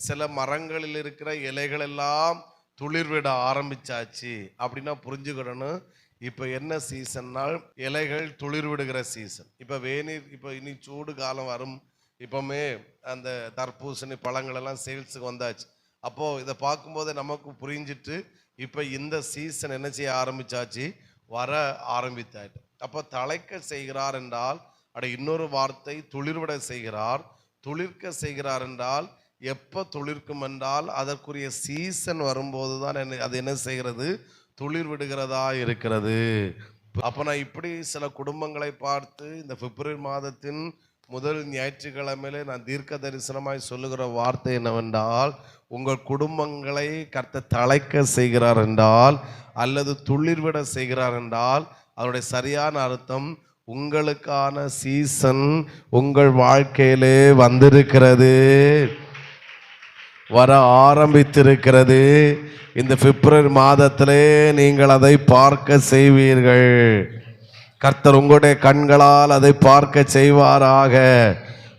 சில மரங்களில் இருக்கிற இலைகள் எல்லாம் துளிர்விட ஆரம்பிச்சாச்சு. அப்படின்னா புரிஞ்சுக்கிடணும். இப்போ என்ன சீசன்னால் இலைகள் துளிர் விடுகிற சீசன். இப்போ வேநீர் இப்போ இனி சூடு காலம் வரும். இப்போமே அந்த தர்பூசணி பழங்கள் எல்லாம் சேல்ஸுக்கு வந்தாச்சு. அப்போது இதை பார்க்கும்போது நமக்கு புரிஞ்சிட்டு இப்போ இந்த சீசன் என்ன செய்ய ஆரம்பிச்சாச்சு? வர ஆரம்பித்தாச்சு அப்போ தலைக்க செய்கிறார் என்றால் அட இன்னொரு வார்த்தை துளிர்விட செய்கிறார். துளிர்க்க செய்கிறார் என்றால் எப்போ துளிர்க்கும் என்றால் அதற்குரிய சீசன் வரும்போது தான் என்ன அது என்ன செய்கிறது? துளிர் விடுகிறதா இருக்கிறது. அப்போ நான் இப்படி சில குடும்பங்களை பார்த்து இந்த பிப்ரவரி மாதத்தின் முதல் ஞாயிற்றுக்கிழமையிலே நான் தீர்க்க தரிசனமாய் சொல்லுகிற வார்த்தை என்னவென்றால் உங்கள் குடும்பங்களை கர்த்த தலைக்க செய்கிறார் என்றால் அல்லது துளிர்விட செய்கிறார் என்றால் அதனுடைய சரியான அர்த்தம் உங்களுக்கான சீசன் உங்கள் வாழ்க்கையிலே வந்திருக்கிறது. வர ஆரம்பித்திருக்கிறது. இந்த பிப்ரவரி மாதத்திலே நீங்கள் அதை பார்க்க செய்வீர்கள். கர்த்தர் உங்களுடைய கண்களால் அதை பார்க்க செய்வாராக.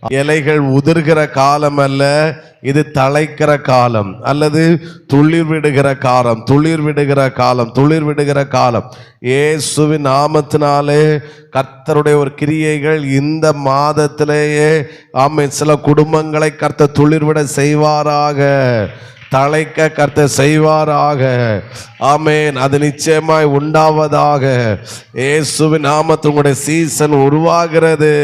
இலைகள் உதிர்கிற காலம் அல்ல இது தலைக்கிற காலம். அல்லது துளிர் விடுகிற காலம் துளிர் விடுகிற காலம் துளிர் விடுகிற காலம். இயேசுவின் நாமத்தினாலே கர்த்தருடைய ஒரு கிரியைகள் இந்த மாதத்திலேயே ஆமை சில குடும்பங்களை கர்த்தர் துளிர்விட செய்வாராக தலைக்க கர்த்த செய்வாராக. ஆமேன். அது நிச்சயமாய் உண்டாவதாக. இயேசுவின் நாமத்து உங்களுடைய சீசன் உருவாகிறது.